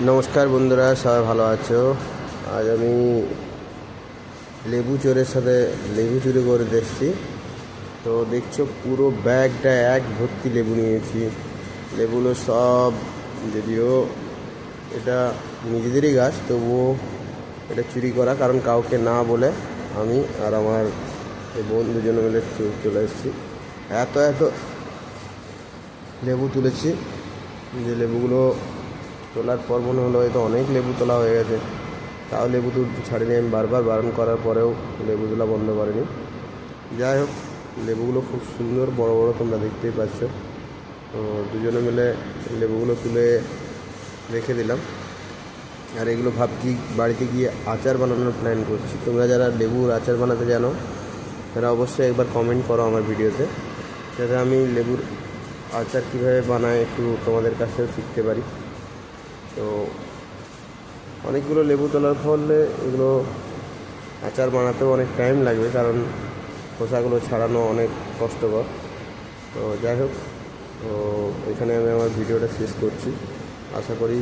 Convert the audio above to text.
নমস্কার বন্ধুরা, সবাই ভালো আছো? আজ আমি লেবু চোরের সাথে লেবু চুরি করে দেখছি। তো দেখছ, পুরো ব্যাগটা এক ভর্তি লেবু নিয়েছি। লেবুগুলো সব যদিও এটা নিজেদেরই গাছ, তবুও এটা চুরি করা, কারণ কাউকে না বলে আমি আর আমার এই বন্ধু দুজনে মিলে চলে এসেছি। এত এত লেবু তুলেছি যে লেবুগুলো তোলার পর মনে হলো হয়তো অনেক লেবু তোলা হয়ে গেছে। তাও লেবু তুলতে ছাড়িনি। আমি বারবার বারণ করার পরেও লেবু তোলা বন্ধ করেনি। যাই হোক, লেবুগুলো খুব সুন্দর বড় বড় তোমরা দেখতেই পাচ্ছ। তো দুজনে মিলে লেবুগুলো তুলে রেখে দিলাম। আর এগুলো ভাবছি বাড়িতে গিয়ে আচার বানানোর প্ল্যান করছি। তোমরা যারা লেবুর আচার বানাতে জানো, তারা অবশ্যই একবার কমেন্ট করো আমার ভিডিওতে। যাতে আমি লেবুর আচার কীভাবে বানায় একটু তোমাদের কাছেও শিখতে পারি। তো অনেকগুলো লেবু তোলার ফলে এগুলো আচার বানাতেও অনেক টাইম লাগবে, কারণ খোসাগুলো ছাড়ানো অনেক কষ্টকর। তো যাই হোক, তো এখানে আমি আমার ভিডিওটা শেষ করছি। আশা করি